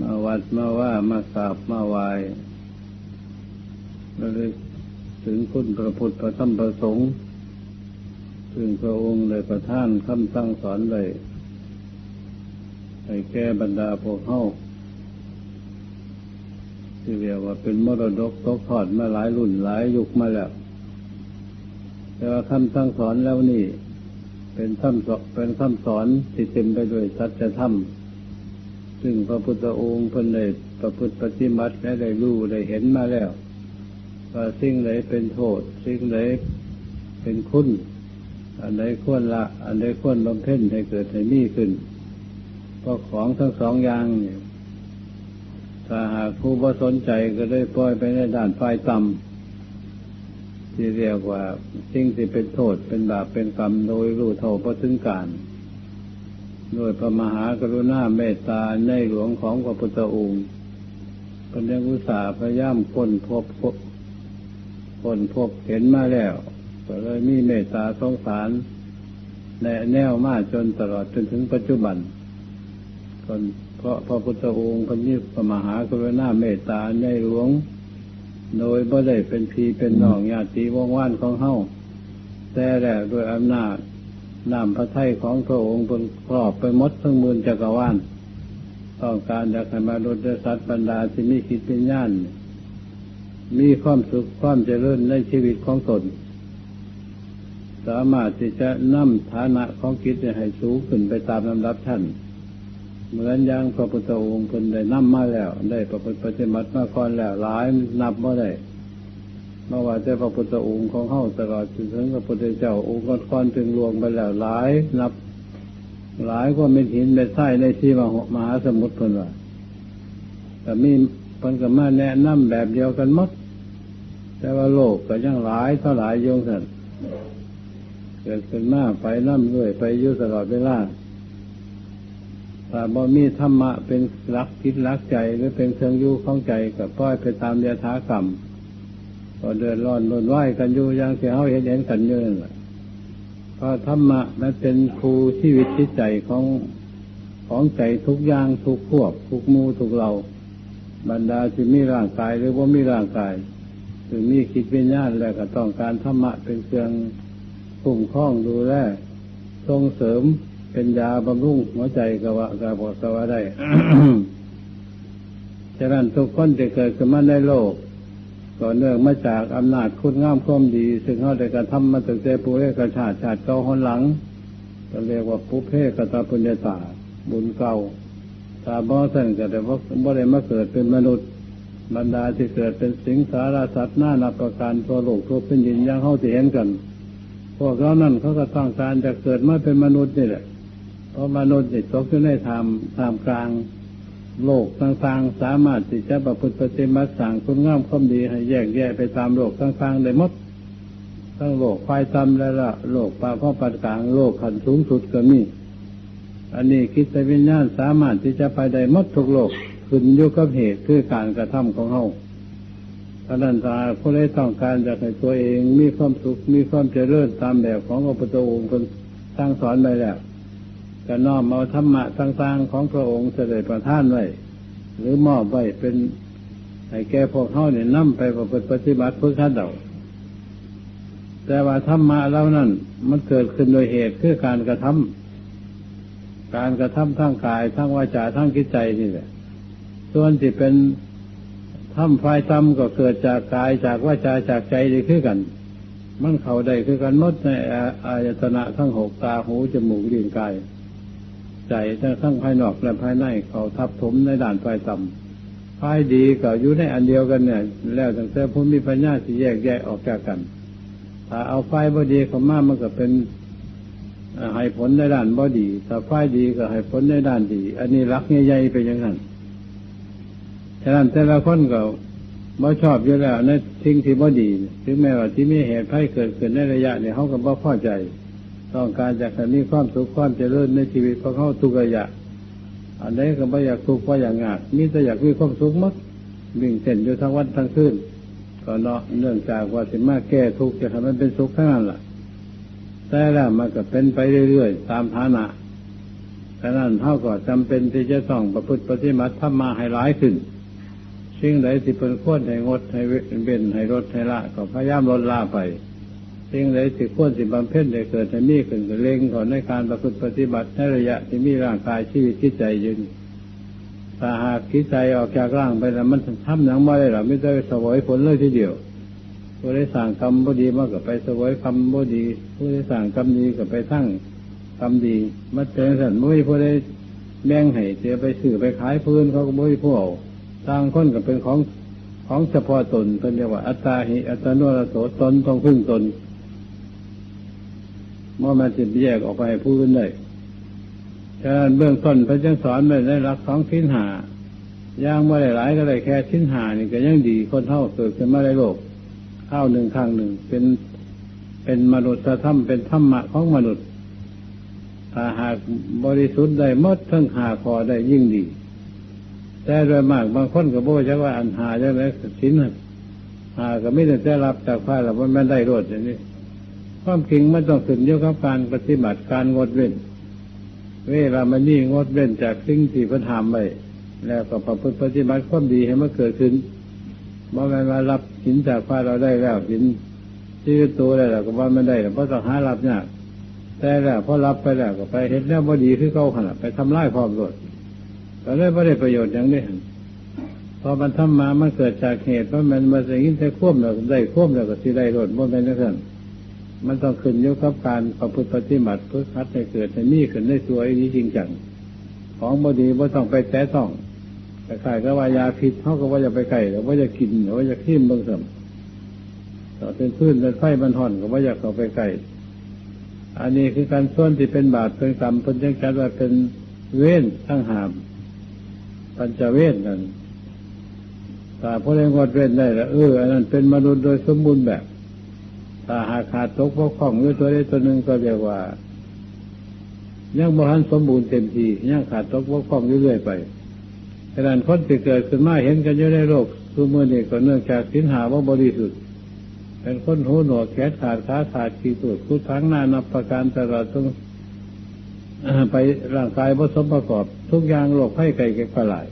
มาวัดมาว่ามากราบมาไหว้ระลึกถึงคุณพระพุทธพระธรรมพระสงฆ์ซึ่งพระองค์ได้ประท่านคำสั่งสอนไว้ให้แก้บรรดาพวกเข้าที่เรียกว่าเป็นมรดกตกทอดมาหลายรุ่นหลายยุคมาแล้ว แต่ว่าคำสั่งสอนแล้วนี่ เป็นคำสอนเป็นคำสอนที่เต็มไปด้วยสัจธรรม ซึ่งพระพุทธองค์เพิ่นได้ประพฤติปฏิบัติและได้รู้ได้เห็นมาแล้วว่าสิ่งไหนเป็นโทษ สิ่งไหนเป็นคุณ อันใดควรละ อันใดควรบำเพ็ญให้เกิดให้มีขึ้นเพราะของทั้งสองอย่างเนี่ยถ้าหากผู้บ่สนใจก็ได้ปล่อยไปในด้านฝ่ายต่ำที่เรียกว่าสิ่งที่เป็นโทษเป็นบาปเป็นกรรมโดยรู้เท่าพระถึงการ โดยพระมหากรุณาเมตตาในหลวงของพระพุทธองค์เป็นยังอุตสาห์พยายามค้นพบค้นพบเห็นมาแล้วก็เลยมีเมตตาสงสารแนแนวมาจนตลอดจนถึงปัจจุบันคนเพราะพระพุทธองค์พระนิพพมหากรุณาเมตตาในหลวง โดยบ่ได้เป็นพีเป็นน้องญาติวงว่านของเฮาแต่แล้วด้วยอำนาจ นำพระไทยของพระองค์บนครอบไปมดทั้งมือจักรวาลต้องการอยากให้มาดุจสัตว์บรรดาที่มีคิดเป็นญาณมีความสุขความเจริญในชีวิตของตน สามารถที่จะนำฐานะของคิดให้สูงขึ้นไปตามลำดับท่าน เหมือนอย่างพระพุทธองค์เพิ่นได้นำมาแล้ว ได้ประพฤติปฏิบัติมาก่อนแล้วหลายนับบ่ได้ เมื่อว่าแต่พระพุทธองค์ของเฮาตลอดจนถึงพระพุทธเจ้าองค์ก่อนถึงรวงไปแล้วหลายนับ หลายก็เป็นหินเป็นทรายในที่มหาสมุทรเพิ่นว่าแต่มีเพิ่นก็มาแนะนำแบบเดียวกันหมดแต่ว่าโลกก็ยังหลายเท่าหลายโยงสันเกิดขึ้นมาไปน้ำด้วยไปยุ่ตลอดเวลาถ้าบ่มีธรรมะเป็นรักคิดรักใจหรือเป็นเครื่องยู่ข้องใจกับป้อยไปตามยถากรรม ก็เดือดร้อนบนไหวกันอยู่อย่างที่เขาเห็นเห็นกันเยอะเลยเพราะธรรมะนั้นเป็นครูชีวิตจิตใจของของใจทุกอย่างทุกพวก ทุกมูทุกเรา บรรดาที่มีร่างกายหรือว่ามีร่างกายถึงมีคิดวิญญาณแล้วก็ต้องการธรรมะเป็นเครื่องคุ้มครองดูแลส่งเสริมเป็นยาบำรุงหัวใจกะวะกะบอกะวะได้ฉะนั้นทุกคนที่เกิดขึ้นมาในโลก ก็เนื่องมาจากอำนาจคุณงามความดี ซึ่งเขาได้กระทำมาตั้งแต่ปุเรกชาติชาติเก่าหนหลังก็เรียกว่าปุเพกตาปุญญาตาบุญเก่าตาบอสันก็แต่ว่าบ่ได้มาเกิดเป็นมนุษย์ บรรดาที่เกิดเป็นสิงสารสัตว์หน้านับประการทั่วโลกทั่วเป็นยินยังเขาที่เห็นกัน พวกเรานั่นเขาก็ต้องการจะเกิดมาเป็นมนุษย์นี่แหละเพราะมนุษย์ติดตกอยู่ในธรรมธรรมกลาง โลกต่างๆ สามารถที่จะประพฤติปฏิบัติสั่งคุณงามความดีให้แยกแยะไปตามโลกต่างๆได้หมดทั้งโลกไฟต่ำและละโลกปาข้อปัดกลางโลกขันสูงสุดก็มี อันนี้คิดแต่วิญญาณสามารถที่จะไปได้มดทุกโลกขึ้นอยู่กับเหตุคือการกระทำของเขาพระนันตาผู้ใดต้องการจะให้ตัวเองมีความสุขมีความเจริญตามแบบของพระพุทธองค์คนสร้างสอนไปแล้ว ก็น้อมเอาธรรมะต่างๆของพระองค์เสด็จประทานไว้ หรือมอบไว้เป็นให้แก่พวกเขาเนี่ยนำไปประพฤติปฏิบัติเพื่อขัดเดาแต่ว่าธรรมะแล้วนั่นมันเกิดขึ้นโดยเหตุคือการกระทำการกระทำทั้งกายทั้งวาจาทั้งกิจใจนี่แหละ ส่วนที่เป็นทำไฟทำก็เกิดจากกายจากวาจาจากใจดีขึ้นกัน มันเข้าได้คือกันมดในอายตนะทั้งหกตาหูจมูกลิ้นกาย ใจทั้งทั้งภายนอกและภายในเขาทับถมในด่านไฟต่ำไฟดีก็อยู่ในอันเดียวกันเนี่ย แล้วตั้งแต่พุ่มีปัญญาที่แยกแยะออกจากกัน ถ้าเอาไฟบอดีเข้ามามันก็เป็นให้ผลในด้านบอดี ถ้าไฟดีก็ให้ผลในด้านดี อันนี้รักใหญ่ๆไปอย่างนั้นฉะนั้นแต่ละคนก็บ่ชอบอยู่แล้วในสิ่งที่บอดี ถึงแม้ว่าที่มีเหตุไฟเกิดขึ้นในระยะเนี่ยเขาก็บ่พอใจ ต้องการจะให้มีความสุขความเจริญในชีวิตของเขาทุกระยะอันนี้ก็ไม่อยากทุกข์เพราะอย่างงาดมีแต่อยากมีความสุขมัดวิ่งเส้นอยู่ทั้งวันทั้งคืนก็เนาะเนื่องจากว่าสิมาแก้ทุกข์จะทำให้เป็นสุขทั้งนั้นแหละแต่แล้วมันก็เป็นไปเรื่อยๆตามฐานะฉะนั้นเท่าก็จำเป็นที่จะต้องประพฤติปฏิบัติทำมาให้ร้ายขึ้นสิ่งใดที่เป็นควรให้งดให้เว้นให้ลดให้ละก็พยายามลดละไป สิ่งใดที่ควรสิบำเพ็ญได้เกิดให้มีขึ้นก็เล็งก่อในการประพฤติปฏิบัติในระยะที่มีร่างกายชีวิตจิตใจยืนถ้าหากจิตใจออกจากร่างไปแล้วมันทำหนังมาได้หรอไม่ได้สวยผลเลยทีเดียวผู้ได้สั่งกรรมบดีมากก็ไปสวยกรรมบดี ผู้ได้สั่งกรรมดีก็ไปทั้งกรรมดีมาเจอสันมุ้ยผู้ได้แบ่งให้เจอไปสื่อไปขายพื้นเขาก็มุ้ยผู้เอาต่างคนก็เป็นของของเฉพาะตนเป็นเรียกว่า อัตตาหิ อัตโนรโสตนต้องพึ่งตน เมื่อมันจะแยกออกไปผู้อื่นได้ฉะนั้นเบื้องต้นพระจึงสอนไว้ในรักสองชิ้นหาย่างมาหลายก็ได้แค่ชิ้นหานี่ก็ยังดีคนเท่าเกิดขึ้นมาในโลกข้าวหนึ่งข้างหนึ่ง เป็นเป็นมนุษย์ธรรมเป็นธรรมะของมนุษย์ถ้าหากบริสุทธิ์ได้มดทั้งหาคอได้ยิ่งดี แต่โดยมากบางคนก็บอกว่าอันหาจะไหนชิ้นหาก็ไม่ได้ได้รับจากพระเราไม่ได้รดอย่างนี้ ความจริงมันต้องขึ้นอยู่กับการปฏิบัติการงดเว้น เวลามันนี่งดเว้นจากสิ่งที่พระธรรมไว้แล้วก็ประพฤติปฏิบัติความดีให้มันเกิดขึ้นเมื่อมันมารับหินจากพระเราได้แล้วหินชื่ตัวได้แล้วก็ว่าไม่ได้เพราะต้องหารับยากแต่แล้วพอรับไปแล้วก็ไปเห็นแล้วว่าดีคือเขาขนาดไปทำลายความรดก็เลยไม่ได้ประโยชน์อย่างนี้พอมันทำมามันเกิดจากเหตุเพราะมันมาสิ่งที่ควบแล้วได้ควบแล้วก็สิได้รดบ่เป็นนั่นเอง มันต้องขึ้นยู่กับการประพฤติปฏิบัติเพื่อคัดให้เกิดให้มีขึ้นได้สวยนี้จริงจังของบดีว่าต้องไปแตะต้องแต่ขายก็ว่ายาพิษเขาก็ว่าจะไปไก่หรือว่าจะกินหรือว่าจะขี้มเบิ่งสมต่อเป็นพื้นเป็นไฟมันห่อนก็ว่าอยากเข้าไปไก่อันนี้คือการส่วนที่เป็นบาปเป็นกรรมเป็นจังจัดว่าเป็นเว้นทั้งหามปัญจเวทนั่นแต่พอเรียกว่าเว้นได้แล้วเอออันนั้นเป็นมนุษย์โดยสมบูรณ์แบบ ถ้าหากขาดตกพกของหรือตัวใดตัวหนึ่งก็เรียกว่า ยังบริหารสมบูรณ์เต็มทียังขาดตกพกของเรื่อยๆไปขณะคนที่เกิดขึ้นมาเห็นกันอยู่ในโลกคือเมื่อนี้ก็เนื่องจากสินหาว่าบริสุทธิ์เป็นคนหูหนวกแขนขาดขาขาดขีดตัวทุกทั้งหน้านับประการตลอดต้องไปร่างกายผสมประกอบ ทุกอย่างโรคไข้ไก่เก็บปลาย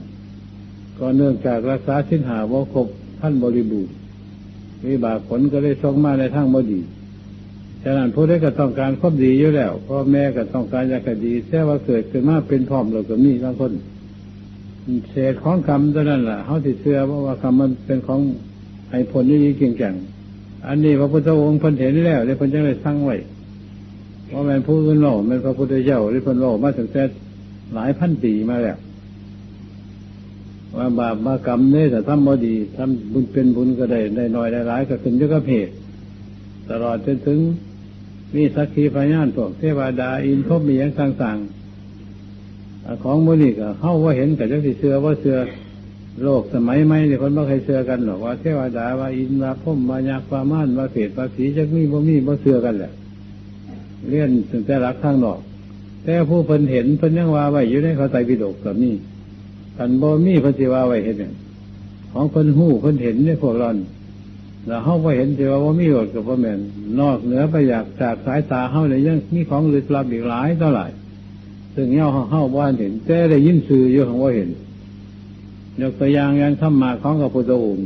ก็เนื่องจากรักษาสินหาว่าครบท่านบริบูรณ์ มีบาปผลก็ได้ส่งมาในทางบดีฉะนั้นผู้ได้ก็ต้องการควบดีอยู่แล้วพ่อแม่ก็ต้องการอยากดีแต่ว่าเกิดขึ้นมาเป็นพร้อมเราก็มีบางคนเศษของคำเท่านั้นแหละเขาติดเสื้อเพราะว่าคำมันเป็นของไอ้ผลนี่เก่งจังอันนี้พระพุทธองค์พันเห็นแล้วเลยพันจะได้สั่งไว้ว่าแมันผู้อื่นโลมันพระพุทธเจ้าหรือพันโลมาถึงแต่หลายพันปีมาแล้ว ว่าบาปมากรรมเนี่ยแต่ทำบ่ดีทำบุญเป็นบุญก็ได้ได้น้อยได้หลายก็ขึ้นยู่กับเหตุตลอดจนถึงมีสักขีพยานพวกเทวดาอินทบมีอย่างต่างๆของมูนี่ก็เข้าว่าเห็นกับเจ้าที่เสือว่าเสือโลกสมัยใหม่เนี่ยคนไม่เคยเสือกันหรอกว่าเทวดาว่าอินว่าพุ่มว่ายักษ์ว่าม่านว่าเศษว่าสีจักมีบ่มีบ่เสือกันแหละเลี่ยนถึงแต่รักข้างนอก แต่ผู้เพิ่นเห็นเพิ่นยังว่าไว้อยู่ในเขาใจพิดกกับนี่ กันบ่มีพิ่นสิวาไว้เห็นเนี่ยของเพิ่นหู้เพิ่นเห็นในพวกเราแล้วเฮาบ่เห็นสิว่าบ่มีโอดกับบ่แม่นนอกเหนือไปอยากจากสายตาเฮาเลยยังมีของลึกลับอีกหลายเท่าไหร่ซึ่งเฮาเฮาบ่เห็นแต่ได้ยินสื่ออยู่ของบ่าเห็นยกตัวอย่างย่างธรรมะของพระพุทธองค์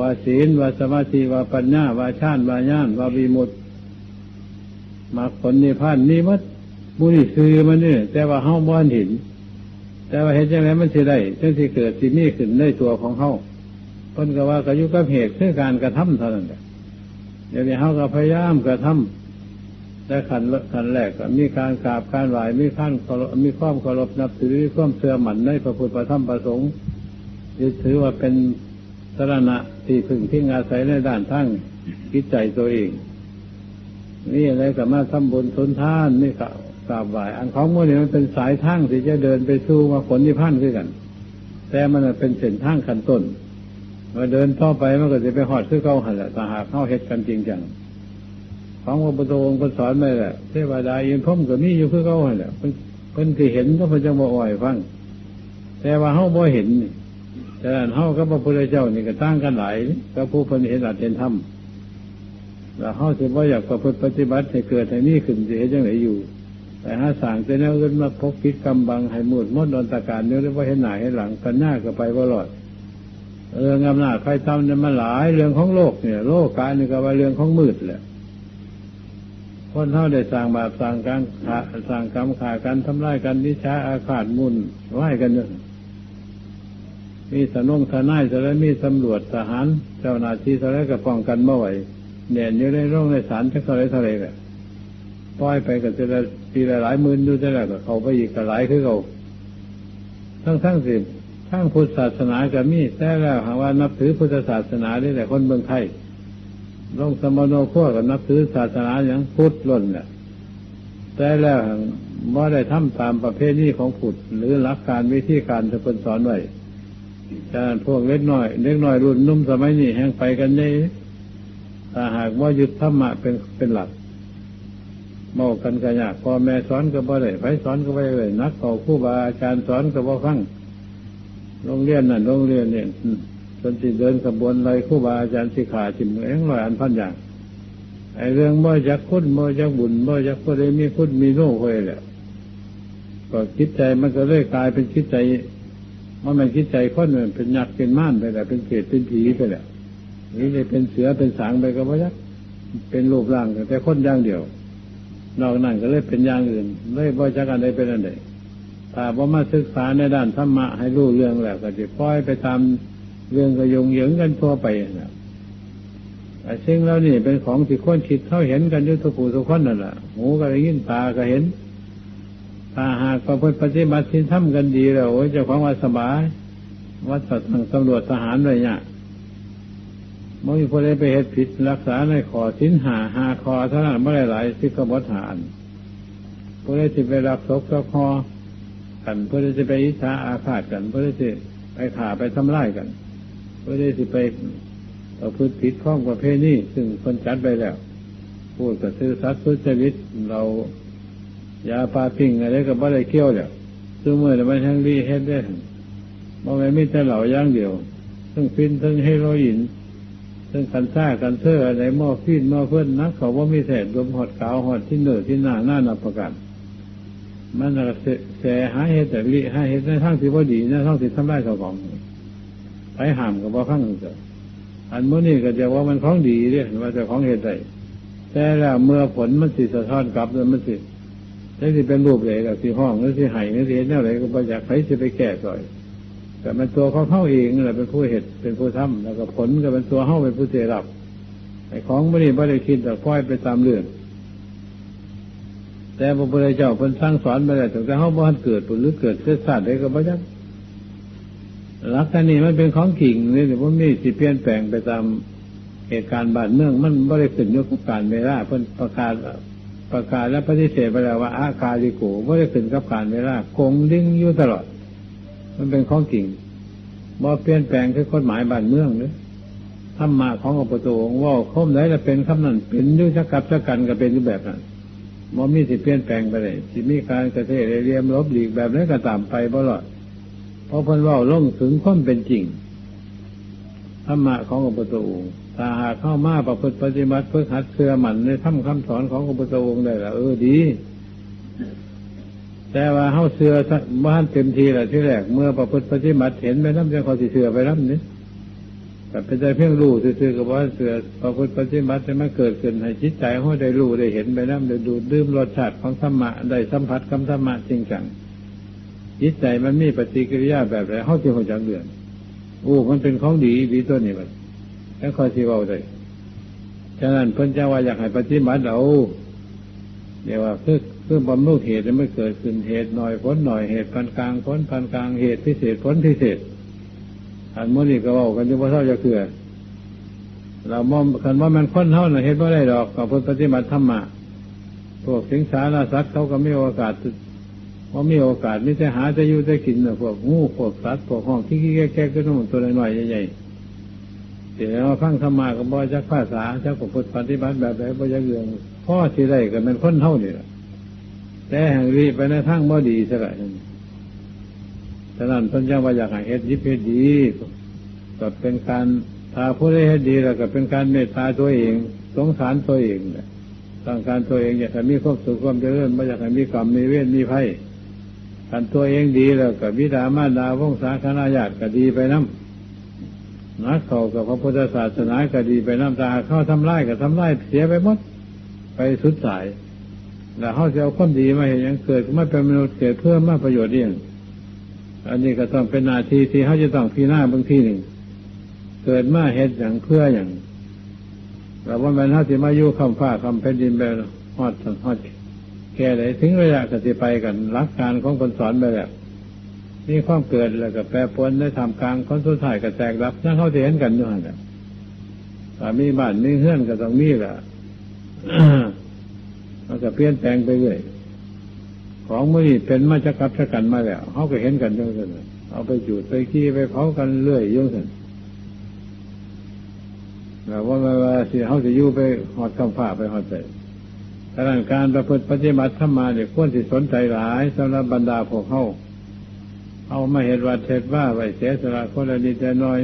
ว่าศีลว่าสมาธิว่าปัญญาว่าชาติว่าญาณว่าวิมุตมาผลนิพพานนี่มัดบุญซื้อมันนี่แต่ว่าเฮาบ่เห็น แต่ว่าเห็นจังไรมันสิได้จังสิเกิดสิมีขึ้นในตัวของเฮาเพิ่นก็ว่าก็อยู่กับเหตุคือการกระทำเท่านั้นแหละเดี๋ยวนี้เฮาก็พยายามกระทำแต่ขันขันแรกก็มีการกราบการไหวมีขั้นมีความเคารพนับถือมีความเสื่อมันในพระพุทธพระธรรมพระสงฆ์ยึดถือว่าเป็นสรณะที่พึ่งที่อาศัยในด้านทั้งจิตใจตัวเอง นี่อะไรก็มาทำบุญทุนทานนี่ก็ กราบไหวอันของมันเนี่ยมันเป็นสายทางที่จะเดินไปสู่มาผลนิพพานขึ้นกัน แต่มันเป็นเส้นทางขั้นต้นมาเดินต่อไปมันก็จะไปหอดซื้อเก้าหันแหละแต่หากเข้าเฮ็ดกันจริงจังของพระพุทธองค์สอนไม่แหละเทวดายินพมก็มีอยู่คือเก้าหันแหละเพิ่นที่เห็นก็เพิ่นจะมาอ่อยฟังแต่ว่าเฮาบ่เห็นแต่เฮากับพระพุทธเจ้านี่ก็ตั้งกันหลายก็ผู้เพิ่นเห็นอาจเห็นธรรมแล้วเฮาสิบ่อยากประพฤติปฏิบัติให้เกิดให้มีขึ้นสิเฮ็ดจังไดอยู่ แต่ถ้าสั่งจะแนวอื่นมาพกพิษกำบังให้มืดมดดนตะการเนี่ยเรียกว่าเห็นหนาเห็นหลังกันหน้าก็ไปว่าหลอดเรื่องอำนาจใครทำเนี่ยมันหลายเรื่องของโลกเนี่ย โลกกายนี่ก็ว่าเรื่องของมืดแหละคนเท่าได้สั่งบาปสั่งการสั่งกรรมขากันทำลายกันนิชาอาฆาตมุนไหวกันเนี่ยมีสนงทนายสารมีตำรวจทหาร เจ้าหน้าที่สารกับป้องกันเมื่อไหวเนี่ยอยู่ในโรงในศาลจะเท่าไรเท่าไรแบบปล่อยไปก็จะได้ ปีละหลายหมื่นดูจะได้ก็เขาไปอีกหลายคือเขาทั้งทั้งสิบทั้งพุทธศาสนาก็มีแต่แล้วหาว่านับถือพุทธศาสนาได้แต่คนเมืองไทยลงสมโนขั้วกับนับถือศาสนาอย่างพุทธล้นแหละแต่แล้วว่าได้ทำตามประเภทนี้ของพุทธหรือหลักการวิธีการที่เป็นสอนไว้แต่พวกเล็กน้อยเล็กน้อยรุ่นนุ่มสมัยนี้แห่งไปกันนี่ถ้าหากว่ายึดธรรมะเป็นเป็นหลัก เมากันกันยากพ่อแม่สอนก็บ่ได้ไปสอนก็บ่ได้เลยนักเขาครูบาอาจารย์สอนก็บ่ฟังโรงเรียนนั่นโรงเรียนเนี่ยจนที่เดินขบวนเลยครูบาอาจารย์สิขาจิมเอ็งลอยอันพันอย่างไอเรื่องบ่จักคุณบ่จักบุญบ่จักผู้ใดมีคุณมีโลกเว้ยแหละก็คิดใจมันก็เลยกลายเป็นคิดใจมันมันคิดใจคนมันเป็นยักษ์เป็นม่านไปแหละเป็นเกศเป็นผีไปแหละนี่เลยเป็นเสือเป็นสางไปก็บ่ยักเป็นรูปร่างแต่คนอย่างเดียว นอกนั้นก็เลยเป็นอย่างอื่นเลยบ่จักอันใดเป็นอันใดถ้าบ่มาศึกษาในด้านธรรมะให้รู้เรื่องแล้วก็จะปล่อยไปตามเรื่องกระยงเหยิงกันทั่วไปนะไอ้ซึ่งแล้วนี่เป็นของที่คนคิดเขาเห็นกันด้วยทุกผู้ทุกคนนั่นแหละหูก็ได้ยินตาก็เห็นถ้าหากประพฤติปฏิบัติที่ทำกันดีแล้วโอ้ยเจ้าของว่าสบาย วัดสัตว์ตำรวจทหารเลยเนี่ย มื่อมีคนใดไปเหตุผิดรักษาในขอสินหาหาคอเท่านั้นเมื่อไรหลายสิกบฏฐานผู้ใดจะไปรักศกกคอกันผู้ใดจะไปอิจฉาอาฆาตกันผู้ใดจะไปขาไปทำร้ายกันผู้ใดจะไปเอาพืชผิดข้องประเภทนี้ซึ่งคนจัดไปแล้ว พูดกับซื้อสัตว์สุจริตเรายาปลาปิ้งอะไรก็บ่ได้เคี่ยวแล้วซึ่งเมื่อแต่มันทั้งรีเฮ็ดได้บ่แม่นมีแต่เหล่าย่างเดียวทั้งฟินทั้งเฮโรอีน ซึ่งกันซ่ากันเทออะไรหม้อฟีนหม้อเพื่อนนักเขาว่ามีแสดรวมหอดขาวหอดที่เหนือที่หน้าหน้านับประกัน มันแสหาเหตุแต่ลิหาเหตุในทางที่ว่าดีในทางที่ทำได้เขาของไปห้ามกับว่าข้างหนึ่งอันมื่อนี้ก็จะว่ามันของดีเรียกว่าจะของเหตุใดแต่แล้วเมื่อผลมันสิสะท้อนกลับแล้วมันสิแล้วสิเป็นรูปเลยกับสิห้องแล้วสิหายแล้วสิเห็นอะไรก็ไปอยากใครจะไปแก้ก่อย แต่มันตัวเขาเข้าเองแหละเป็นผู้เหตุเป็นผู้ทำแล้วก็ผลก็เป็นตัวเข้าเป็นผู้เสียรับไอ้ของไม่ได้ไม่ได้คิดแต่ปล่อยไปตามเรื่องแต่พระพุทธเจ้าเพิ่นสร้างสอนมาแล้วแต่เข้าบ้านเกิดหรือเกิดเกิดศาสตร์ได้ก็บ่ยักลักษณะนี้มันเป็นของกิ่งนี่แต่ว่ามีสิเปลี่ยนแปลงไปตามเหตุการณ์บ้านเมืองมันไม่ได้ขึ้นยกการเวลาเพิ่นประกาศประกาศและปฏิเสธไปแล้วว่าอาคาลิโกไม่ได้ขึ้นกับการเวลาคงดิ้งอยู่ตลอด มันเป็นของจริงบ่เปลี่ยนแปลงคือกฎหมายบ้านเมืองหรือธรรมะของอุปโตงว่าคมไหนจะเป็นคำนั้นเป็นยุชกับจักันก็เป็นอยู่แบบนั้นบ่มีสิเปลี่ยนแปลงไปเลยสิมีการกระเทเรียมลบหลีกแบบนั้นก็ตามไปบ่หลอดเพราะเพิ่นว่าล่งถึงความเป็นจริงธรรมะของอุปโตงถ้าหากเข้ามาประพฤติปฏิบัติเพื่อหัดเชื่อมันในธรรมคำสอนของอุปโตงได้ละเออดี แต่ว่าเฮาเสือบ้านเต็มทีแหละที่แรกเมื่อประพฤติปฏิบัติเห็นไปน้ำจะเขาสิเสือไปน้ำนี้แต่เป็นใจเพียงรู้ซื่อๆกับว่าเสือประพฤติปฏิบัติจะมาเกิดขึ้นให้จิตใจเขาได้รู้ได้เห็นไปน้ำได้ดูดื่มรสชาติของธรรมะได้สัมผัสคำธรรมะจริงจังจิตใจมันมีปฏิกิริยาแบบไรเขาที่หัวจังเดือนโอ้มันเป็นของดีดีตัวนี้มันแล้วคอยที่ว่าได้ฉะนั้นเพิ่นเจ้าว่าอยากให้ปฏิบัติเราเดี๋ยวว่าเพื่อ เพื่อบำรุงเหตุจะไม่เกิดขึ้นเหตุหน่อยผลหน่อยเหตุพันกลางผลพันกลางเหตุพิเศษผลพิเศษ อันมื่อนี้ก็ว่ากันอยู่ว่าเท่าจะเกือเรามองกันว่ามันค้นเท่าน่ะเหตุว่าได้ดอกกับพุทธปฏิบัติธรรมะพวกสิงสาราสัตว์เขาก็ไม่โอกาสว่ามีโอกาสนี่จะหาจะอยู่จะกินพวกงูพวกสัตว์พวกห้องที่แก่ๆก็ต้องตัวน้อยๆใหญ่ๆเดี๋ยวฟังธรรมะก็บ่จักภาษาจักพุทธปฏิบัติแบบไหนบ่จักเรื่องพ่อที่ได้ก็มันค้นเท่านี่แหละ แต่แห่งรีไปในทางบ่ดีสละฉะนั้นต้นยังว่าอยากให้เฮ็ดยิบเฮ็ดดีก็เป็นการถ้าผู้ได้เฮ็ดดีแล้วก็เป็นการเมตตาตัวเอง สงสารตัวเองต้องการตัวเองอยากให้มีความสุขความเจริญไม่อยากให้มีกรรมมีเวรมีภัยกันตัวเองดีแล้วกับวิดามารดาวงศาคณะญาติก็ดีไปน้ำนักเขากับพระพุทธศาสนาก็ดีไปน้ำตาเข้าทำลายก็ทำลายเสียไปหมด ไปสุดสาย แล้วเขาจะเอาความดีมาเห็นยังเกิดมาเป็นมนุษย์เกิดเพื่อมาประโยชน์เองอันนี้ก็ต้องเป็นนาทีที่เขาจะต้องพิจารณาบางทีหนึ่งเกิดมาเหตุอย่างเพื่ออย่างเราว่ามันเขาจะมาอยู่คำฟ้าคำแผ่นดินไปฮอดฮอดแก่ไหนถึงระยะกติไปกันรักการของคนสอนไปแล้วนี่ความเกิดแล้วก็แปรปวนได้ทำกลางคนสุดท้ายก็แตกรับนั่นเขาจะเห็นกันอยู่หันแหละมีบ้านมีเฮือนก็ต้องมีแหละ มันก็เปลี่ยนแปลงไปเรื่อยของมือเป็นมาจะกลับชะกันมาแล้วเขาก็เห็นกันยังไงเอาไปจูดไปขี้ไปเผากันเรื่อยยังไงแบบว่าว่าสิเขาจะยู่ไปหอดคำฝ่าไปหอดใจดังนั้นการประพฤติปฏิบัติธรรมาเนี่ยควรที่สนใจหลายสำหรับบรรดาพวกเขาเอามาเหตุวัดเหตุว่าไว้เสียสละคนละนิดน้อย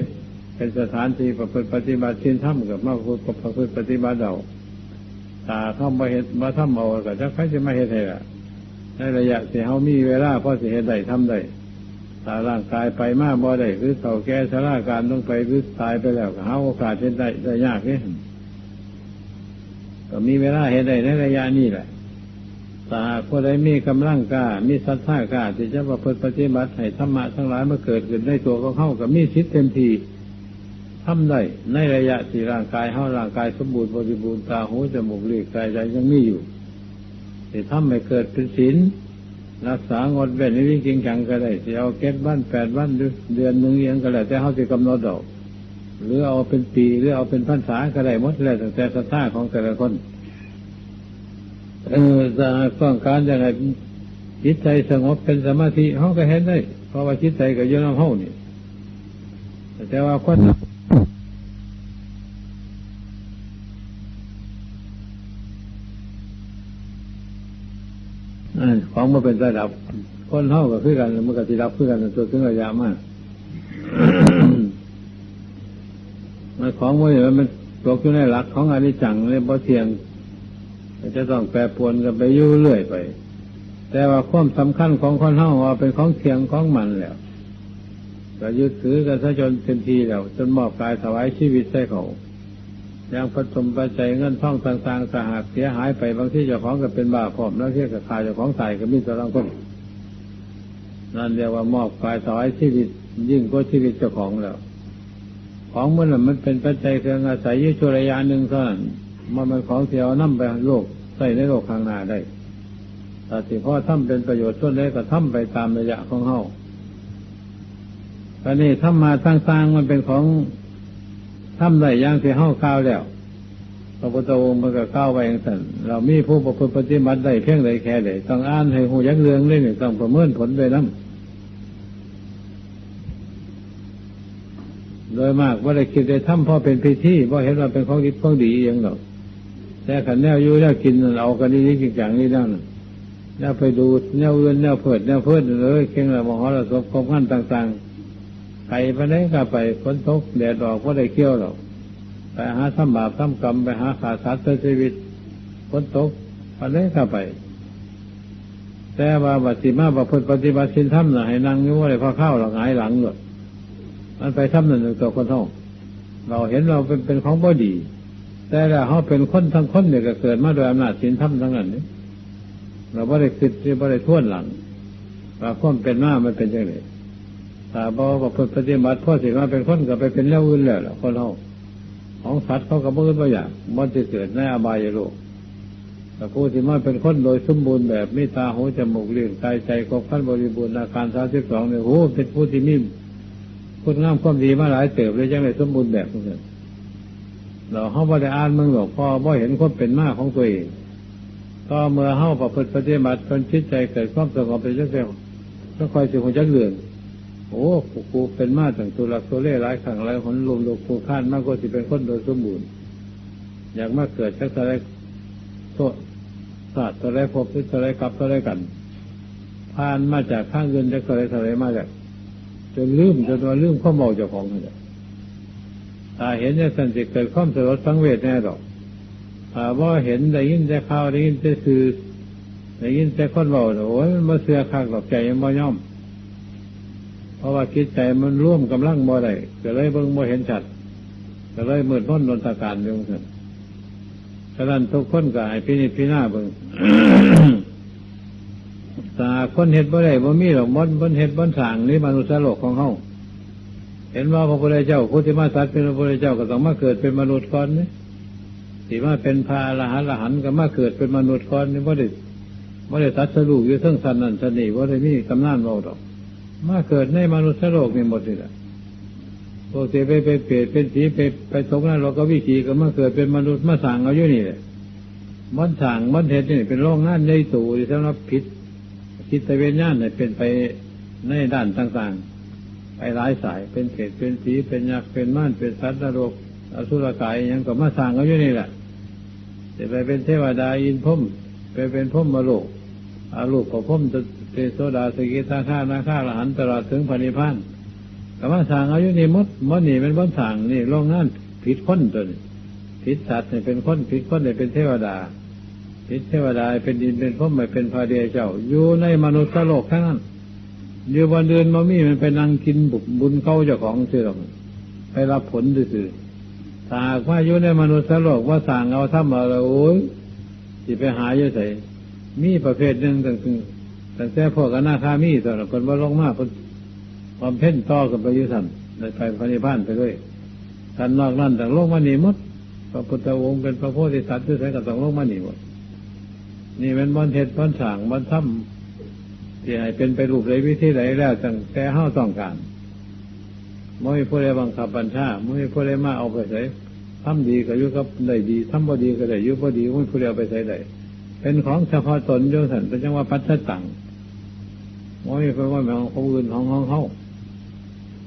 เป็นสถานที่ประพฤติปฏิบัติชิ้นธรรมกับมาประพฤติปฏิบัติเรา ตาเข้ามาเห็นมาทำเอาก็จะใครจะมาเห็นให้ละในระยะที่เขามีเวลาพอสิเหตุใดทำได้ถ้าร่างกายไปมากบ่ได้หรือเต่าแก่ชราการต้องไปหรือตายไปแล้วหาโอกาสเห็นได้ได้ยากเนี่ยก็มีเวลาเห็นได้ในระยะนี้แหละถ้าผู้ใดมีกำลังกล้ามีศรัทธากล้าที่จะประพฤติปฏิบัติให้ธรรมะทั้งหลายมาเกิดขึ้นในตัวของเขากับมีชิดเต็มที ทำได้ในระยะที่ร่างกายเฮาร่างกายสมบูรณ์บริบูรณ์ตาหูจมูกลิ้นกายใจยังมีอยู่ที่ทำให้เกิดเป็นศีลรักษางดเว้นนี่จริงจังก็ได้ที่เอาเก็บบ้านแปดบ้านเดือนหนึ่งยังก็แล้วแต่เขาจะกำหนดดอกหรือเอาเป็นปีหรือเอาเป็นพรรษาก็ได้หมดแล้วแต่ศรัทธาของแต่ละคน เออจะต้องการจะไงจิตใจสงบเป็นสมาธิเขาก็เห็นได้ เพราะว่าจิตใจก็อยู่ในห้องนี่แต่ว่าคน ของมันเป็นระดับ คนเท่ากับคือกันมันก็ติรับคือกันตัวถึงระยะมากมันของมันเนี่ยมันตกอยู่ในหลักของอนิจจังเลยพอเทียงจะต้องแปรปวนกันไปยุ่เรื่อยไป แต่ว่าความสำคัญของคนเท่าว่าเป็นของเทียงของมันแล้วก็ยึดถือกันซะจนเต็มทีแล้วจนมอบกายถวายชีวิตให้เขา ยังผสมปัจจัยเงินท่องต่างๆสหากเสียหายไปบางที่เจ้าของก็เป็นบาปอมแล้วเที่กับขายเจ้าของตายก็มีตัวรังคนนั่นเรียกว่ามอบกายถวายชีวิตยิ่งกว่าชีวิตเจ้าของแล้ว ของมันมันเป็นปัจจัยเครื่องอาศัยยุชระยะหนึ่งเท่านั้นมันเป็นของเสียวนั่มไปโลกใส่ในโลกข้างหน้าได้แต่ที่พ่อทำเป็นประโยชน์ส่วนเล็กก็ทำไปตามระยะของเฮาตอนนี้ทำมาสร้างๆมันเป็นของ ทำได้ย่างที่เฮาข้าวแล้วพระพุทธองค์มันก็ก้าวไปอย่างนั้นเรามีผู้ประพฤติปฏิบัติได้เพียงใดแค่ใดต้องอ่านให้หูยักเรื่องเลยเนี่ยต้องประเมินผลไปน้ำโดยมากว่าได้คิดได้ทำพอเป็นพิธีเพราะเห็นว่าเป็นของดีของดีอย่างหรอกแต่ขันแนวอยู่แนวกินเอากันนี่นี่จริงนี่นั่นแนวไปดูแนวเอื้อนแนวเพิดแนวเพิดเลยเก่งละมหรสพคมขั้นต่าง ๆ ไปไปไหนก็ไปฝนตกแดดออกก็ได้เกี่ยวหรอกไปหาทำบาปทำกรรมไปหาขาดสัตว์ชีวิตฝนตกไปไหนก็ไป แต่ว่าบัติมาบัพปฏิบัติสินทำน่ะให้นั่งอยู่ว่าอะไรพอเข้าหลังหายหลังเลยมันไปทำหนึ่งตัวคนท่องเราเห็นเราเป็นเป็นของบ่ดี แต่ละเขาเป็นคนทั้งคนเนี่ยก็เกิดมาโดยอำนาจศีลธรรมทั้งนั้นเนี่ยเราไม่ได้คิดไม่ได้ท่วนหลังว่าความเป็นมามันเป็นยังไง ถ้าบอกว่าปฏิบัติพ่อสิมาเป็นคนก็ไปเป็นเรื่องอื่นแล้วล่ะคนเขาของสัตว์เขาก็บ่นบ่อย่ากมันจะเกิดในอบายโลกแต่ผู้ที่มาเป็นคนโดยสมบูรณ์แบบมีตาหูจมูกเลี้ยงกายใจครบขั้นบริบูรณ์อาการสามสิบสองเนี่ยโอ้เป็นผู้ที่มีคุณงามความดีมาหลายเติบเลยจังเลยสมบูรณ์แบบทุกอย่างเราเขาบ่ได้อ่านมึงหรอกพ่อบ่เห็นความเป็นมากของตัวเองก็เมื่อเข้าประพฤติปฏิบัติจนชิดใจเกิดความสงบเป็นเจ้าเจ้าก็คอยสิคนจักเรื่อง โอ้กูเป็นมาตั้งตัวหลักตัวเล่หลายขังหลายคนรวมโลกคูข้านมากกว่าที่เป็นคนโดยสมบูรณ์ อยากมาเกิดชักอะไรโทษศาสตร์อะไรพบที่อะไรกลับอะไรกันผ่านมาจากข้างเงินจะอะไรอะไรมาจากจนลืมจนว่าลืมข้อมองเจ้าของเลยตาเห็นเนี่ยสันติเกิดความสลดสังเวชแน่ดอกถาว่าเห็นได้ยินแต่ข่าวได้ยินแต่สื่อได้ยินแต่คนบอกโอ้ยมันมาเสือคักหลอกใจยังบ่ย่อม เพราะว่าคิดใจมันร่วมกำลังบ่ได้ก็เลยเบิ่งบ่เห็นชัดก็เลยมืดพ้นนนตาการอยู่เถอะฉะนั้นทุกคนก็ให้พินิจพิจารณาเบิ่งตาคนเห็ดบ่ได้บ่มีหรอกมดบนเห็ดบนสร้างนี่มนุษย์โลกของเฮาเห็นว่าพระพุทธเจ้าพุทธิมาสัตว์เป็นพระพุทธเจ้าก็ต้องมาเกิดเป็นมนุษย์ก่อนนี่สิมาเป็นพระอรหันต์อรหันต์ก็มาเกิดเป็นมนุษย์ก่อนนี่บ่ได้บ่ได้ตัดสรุปอยู่เทั้งสันนั่นสนีบ่ได้มีกำนานเราดอก มาเกิดในมนุษย์โลกนี่หมดนี่แหละพวกเสียไปไปเปรตเป็นผีไปไปตกนั่นเรกก็วิจีก็มาเกิดเป็นมนุษย์มาสั่งเอาอยู่นี่แหละมันสั่งมันเห็ดนี่เป็นโรงงานใหญ่โตที่สำหรับผิดคิดตะเวนญาณเนี่ยเป็นไปในด้านต่างๆ ไปหลายสายเป็นเศษเป็นผีเป็นยักษ์เป็นม่านเป็นสัตว์นรกอสุรกายยังก็มาสั่งเอาอยู่นี่แหละจะไปเป็นเทวดาอินพรหมไปเป็นพรหมโลกอาลูกของพรหมจะ เทโซดาสกิทาข้านาข้าละหันตลอดถึงพระนิพพานแต่ว่าสั่งเอายู่นี่มดมดนี่เป็นบ้นสั่งนี่โรงงานผิดคนตัวนี้ผิดสัตว์เนี่ยเป็นคนผิดคนเนี่ยเป็นเทวดาผิดเทวดาเป็นดินเป็นพรหมไม่เป็นพระเดียเจ้า อยู่ในมนุษย์โลกทั้งนั้นอยู่บนเดือนมามีมันไปนั่งกินบุญบุญเก้าเจ้าของเสื่อมไปรับผลซื่อๆถ้าหากว่าอยู่ในมนุษย์โลกว่าสั่งเอาทำอะไรโอ้ยที่ไปหาเยอะใส่มีประเภทหนึ่งตั้ง ตั้งแต่พวกอนาคามีตอนวันคนว่าลงมาคนความเพ่นต่อกันไปยุสันในไปพระนิพพานไปด้วยท่านนอกนั้นต่างโลกมาหนีมดพระพุทธองค์เป็นพระโพธิสัตว์ด้วยใช้กับต่างโลกมาหนีหมดนี่เป็นบอนเทศบอนสางบอนถ้ำที่ให้เป็นไปรูปไรวิธีไหนแล้วตั้งแต่ห้าต้องการไม่มีผู้ใดบังคับบัญชาไม่มีผู้ใดมาเอาไปใส่ทำดีก็ยุกับได้ดีทำบ่ดีก็ได้ยุบ่ดีไม่มีผู้ใดเอาไปใส่ได้ เป็นของเฉพาะตนโยสันเป็นจังว่าปัจจตังไม่มีเป็นว่าของคนอื่นของของเขา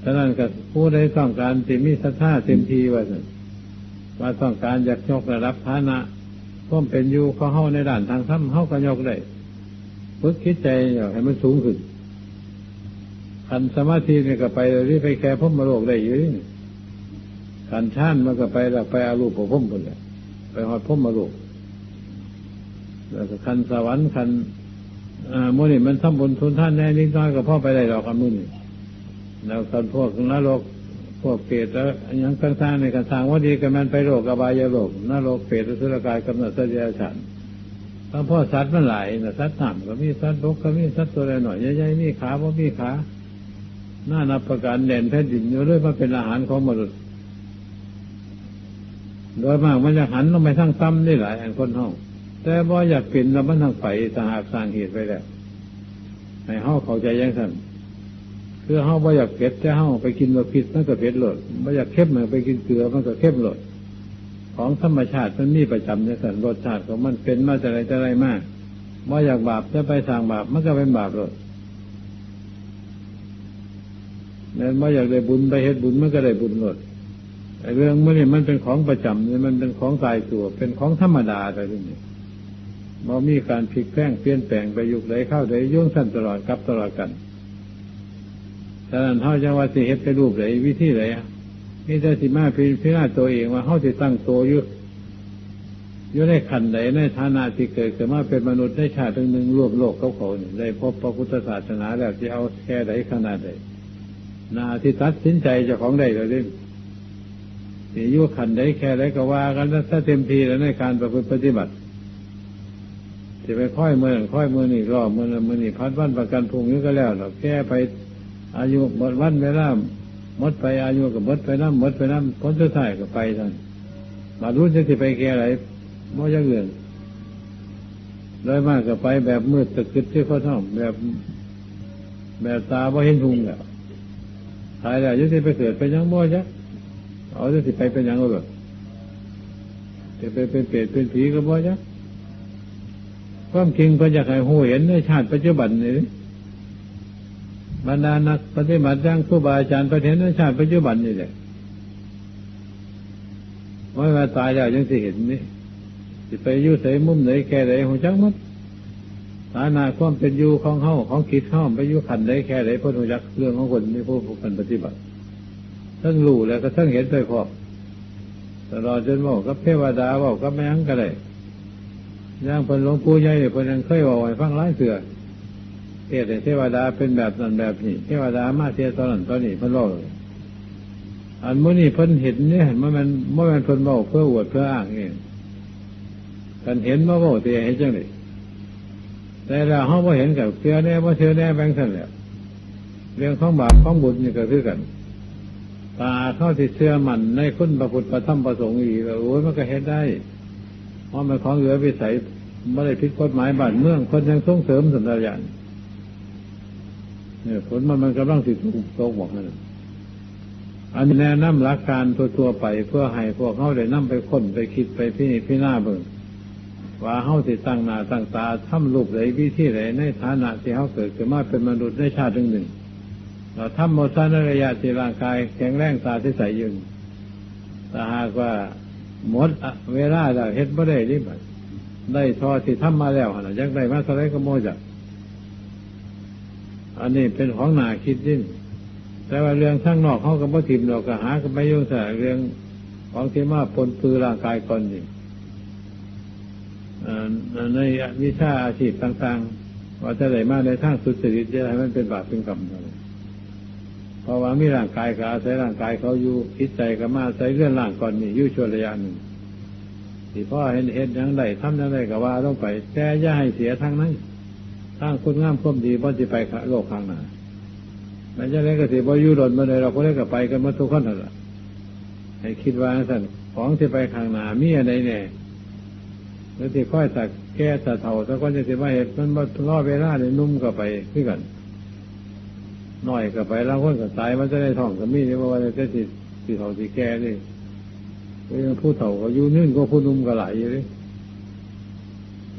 ฉะนั้นก็ผู้ใดต้องการที่มีศรัทธาเต็มทีว่าสันว่าต้องการอยากยกระดับฐานะพ่มเป็นอยู่เขาเข้าในด่านทางถ้ำเข้าก็ยกได้ฝึกคิดใจอยากให้มันสูงขึ้นขันสมาธิเนี่ยก็ไปรีไปแค่พุ่มมาโลกได้อยู่ดีขันชานมันก็ไปแล้วไปอารูปของพุ่มคนเลยไปหอดพุ่มมาโลก แล้วก็คันสวรรค์คันโมนี่มันทำบุญทุนท่านแน่นิดน้อยก็พ่อไปได้ดอกกันมือนี่แล้วคันพวกนรกพวกเปรตแล้วยังต่างในการสร้างว่าดีกันมันไปโลกอบายโลกนรกเปรตสุรกายกำเนิดสัจยฉันทั้งพ่อสัตว์มันหลายนะสัตว์ต่ำก็มีสัตว์บกก็มีสัตว์ตัวใดหน่อยใหญ่ๆมีขาบ่มีขาหน้านับประการเด่นแผ่นดินอยู่เลยมาเป็นอาหารของมนุษย์โดยมากมันจะหันลงไปทั้งตั้มได้หลายอันคนห้อง แต่ว่อยากกินแล้วมันทางไปสหากสร้างเหตุไปแล้วให้ห้าเข้าใจยังสั่นคือเฮาบ่อยากเผ็ดแต่เฮาไปกินบะผิดมันก็เผ็ดหลดบ่อยากเข้มมันไปกินเกลือมันก็เข้มหลดของธรรมชาติมันมีประจำในสันรสชาติของมันเป็นมาจากอะไรจะอะไรมากบ่อยากบาปจะไปสร้างบาปมันก็เป็นบาปหลดนี่ยบ่อยากได้บุญไปเฮ็ดบุญมันก็ได้บุญหลดไอ้เรื่องมันนี่มันเป็นของประจำเนี่ยมันเป็นของตายตัว เป็นของธรรมดาอะไรนี่ บ่มีการพลิกแพลงเปลี่ยนแปลงไปยุคไหนเข้าไหนยุ่งสั้นตลอดกับตลอดกันฉะนั้นเขาจะว่าสิเฮ็ดไปรูปไหนวิธีไหนนี่จะสิมาพิจารณาตัวเองว่าเขาจะตั้งตัวอยู่อยู่ในขันไหนในฐานะที่เกิดขึ้นมาเป็นมนุษย์ในชาติหนึ่งรวมโลกเขาเขาเนี่ยได้พบพระพุทธศาสนาแล้วจะเอาแค่ไหนขนาดไหนนาที่ตัดสินใจเจ้าของได้เลยดินี่ยุ่ขันไหนแค่ไหนก็ว่ากันถ้าเต็มทีแล้วในการประพฤติปฏิบัติ จะไปค่อยเมืองค่อยเมือนี่รอบเมืองเมือนี่พัดวันประกันพุงนี้ก็แล้วเราแก้ไปอายุหมดวันเวลาหมดไปอายุกับหมดไปน้ำหมดไปน้ำผลสุดท้ายก็ไปท่านมารู้จะสิไปแก่อะไรมอยังเรื่องโดยมากก็ไปแบบมืดตะกึดที่เขาท่องแบบแบบตาบ่เห็นทุงแล้วตายแล้วยังสิไปเกิดไปยังบ่จ๊ะเอาจะสิไปเป็นยังก็แบบจะไปเป็นเปรตเป็นผีก็บ่จ๊ะ ความจริงก็อยากให้หูเห็นในชาติปัจจุบันนี่บรรดานักปฏิบัติย่างครูบาอาจารย์ประเทศชาติปัจจุบันนี่แหละไม่ว่าตายแล้วยังสิเห็นนี่จะไปยู่ใส่มุมไหนแค่ไหนหัวจักมัดฐานะความเป็นอยู่ของเฮาของคิดเฮาไปยู่ขันไหนแค่ไหนพ้นหัวจักเรื่องของคนนี่ผู้ผู้คนปฏิบัติทั้งรู้แล้วก็ทั้งเห็นไปพอสตลอดจนบอกกับเทวดาบอกกับแม่งก็ได้ ย่างเพิ่นหลวงปู่ใหญ่เนี่ยเพิ่นยังเคยบอกไว้ฟังหลายเสือเทศเทวดาเป็นแบบนั้นแบบนี้เทวดามาเทศตอนนั้นตอนนี้เพิ่นบอกเลยอันมื้อนี้เพิ่นเห็นเนี่ยเห็นว่ามันเมื่อมันเพิ่นบอกเพื่ออวดเพื่ออ้างเองกันเห็นมาบอกเตียเห็นจังเลยแต่เราเขาบ่เห็นกับเชื่อแน่บ่าเชื่อแน่แบงสันแหละเรื่องของบาปของบุญนี่ก็คือกัน ตาเข้าที่เชื่อมันในคุณประพุทธประธรรมประสงค์อีกโอ้ยมันก็เห็นได้ ราะมันของเหลือวิสัยไม่ได้ผิดกฎหมายบ้านเมือง คนยังส่งเสริมสัญญาณเนี่ยผลมันมันกำลังติถูกตกบอกนั่นอันแนะนำหลักการทั่วไปเพื่อให้พวกเขาได้นำไปค้นไปคิดไปพี่พี่หน้าเบิ่งว่าเขาติตั้งหน้าตั้งตาทำรูปไหนวิธีไหนในฐานะที่เขาเกิดขึ้นมาเป็นมนุษย์ในชาติหนึ่งหนึ่งเราทำโมซานระยะที่ร่างกายแข็งแรงตาที่ใสยืนถ้าหากว่า หมดเวลาแล้วเฮ็ดไม่ได้ดิบได้ทอที่ทำมาแล้วนะยังได้มาเท่าไรก็โมจักอันนี้เป็นของหนาคิดดิ้นแต่ว่าเรื่องข้างนอกเขาก็บ่ถิ่มเราก็หาก็ไม่ยุ่งแต่เรื่องของที่มาปนปือร่างกายก่อนนี่ในวิชาอาชีพต่าง ๆ ว่าจะได้มาในทางสุจริตจะให้มันเป็นบาปเป็นกรรม เพราะว่ามีร่างกายก็อาศัยร่างกายเขาอยู่คิดใจก็มาอาศัยเรื่องร่างก่อนนี่อยู่ชั่วระยะหนึ่งที่พ่อเห็นเห็นยังไงทำยังไงก็ว่าต้องไปแต่ย่าให้เสียทางนั้นทางคุณงามความดีพ่อจะไปโลกข้างหน้ามันจะเล่นก็สิบ่อยู่หล่นมาเลยเราก็เล่นกับไปกันมาทุกคนนั่นแหละให้คิดว่าสั่นของที่ไปข้างหน้ามีอะไรเนี่ยแล้วที่ค่อยสักแก้สัเท่าสักคนจะสิว่าเหตุมันมาล่อเวลาเนี่ยนุ่มก็ไปขึ้นกัน หน่อยก็ไปแล้วคนก็ตายมันจะได้ท่องก็มีนี่ว่าจะสิสิเท่าสิแก่นี่เรื่องผู้เฒ่าก็อยู่นึ่งก็ผู้นุ่มก็หลายอยู่เลย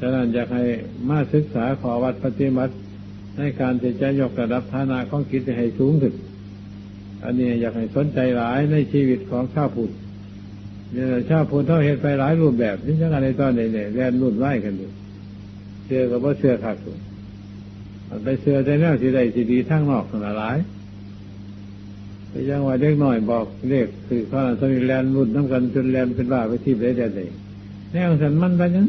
ฉะนั้นอยากให้มาศึกษาขอวัดปฏิบัติในการจะจะยกระดับฐานะของกิจให้สูงขึ้น อันนี้อยากให้สนใจหลายในชีวิตของชาพุทธเนี่ยชาพุทธเขาเห็นไปหลายรูปแบบนี่จังอะไรตอนนี้เนี่ยแรงรุ่นไล่กันอยู่เชื่อกับว่าเชื่อขาดสุด ไปเชื่อแต่แนวที่ใดที่ดีทั้งนอกขนาดหลายไปยังว่าเด็กหน่อยบอกเรียกคือเขาสมิแลนรุ่นน้ำกันจนแลนเป็นบ้าไปที่ไหนเด็ดแนวสันมันไปยัง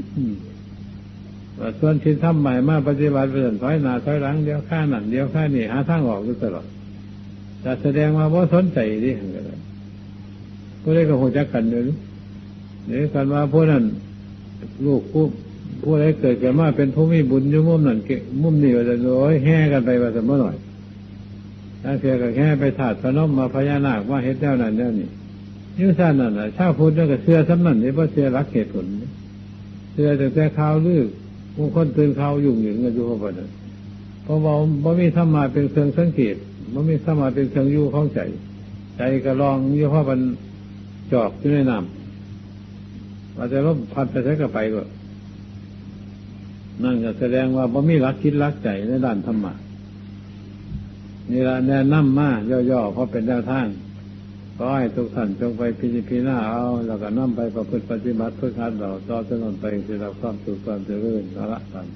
ว่าส่วนที่ทำใหม่มาปฏิบัติเป็นถอยหน้าถอยหลังเดียวข้าหนั่นเดียวข้านี่หาทางออกอยู่ตลอดแต่แสดงว่าว่าสนใจดิผู้ใดก็คงจักกันอยู่นี่กันว่าผู้นั้นลูกผู้ ผู้ใดเกิดกันมาเป็นผู้มีบุญอยู่มุมนั่นมุมนี้ว่าจะโอยแห่กันไปว่าจะเมื่อหน่อยถ้าเสียก็แค่ไปถาดพนมมาพญานาคว่าเฮ็ดเจ้านั่นเจ้านี่ยุ่งสั้นนั่นแหละชาวพุทธนั่นก็เชื่อสำนันนี่เพราะเชื่อรักเหตุผลเชื่อแต่แต่ข่าวลือบางคนตื่นเขาวยุ่งหยิ่งกันอยู่เพราะว่าเพราะว่าบ่มีธรรมาเป็นเครื่องสังเกตบ่มีธรรมาเป็นเครื่องยู่ของใจ ใจก็ลองยี่ห้อมันจอกอยู่ในน้ำว่าจะลบพัดไปใช้กับไปก็ นั่นก็แสดงว่าบ่มีรักคิดรักใจในด้านธรรมะนี่ละแนะนำมาย่อๆเพราะเป็นแนวทางก็ให้ทุกท่านจงไปพิจิพิณาเอาแล้วก็นำไปประพฤติปฏิบัติเพื่อการเราต่อสนนไปที่เราความสุขความเจริญละสัน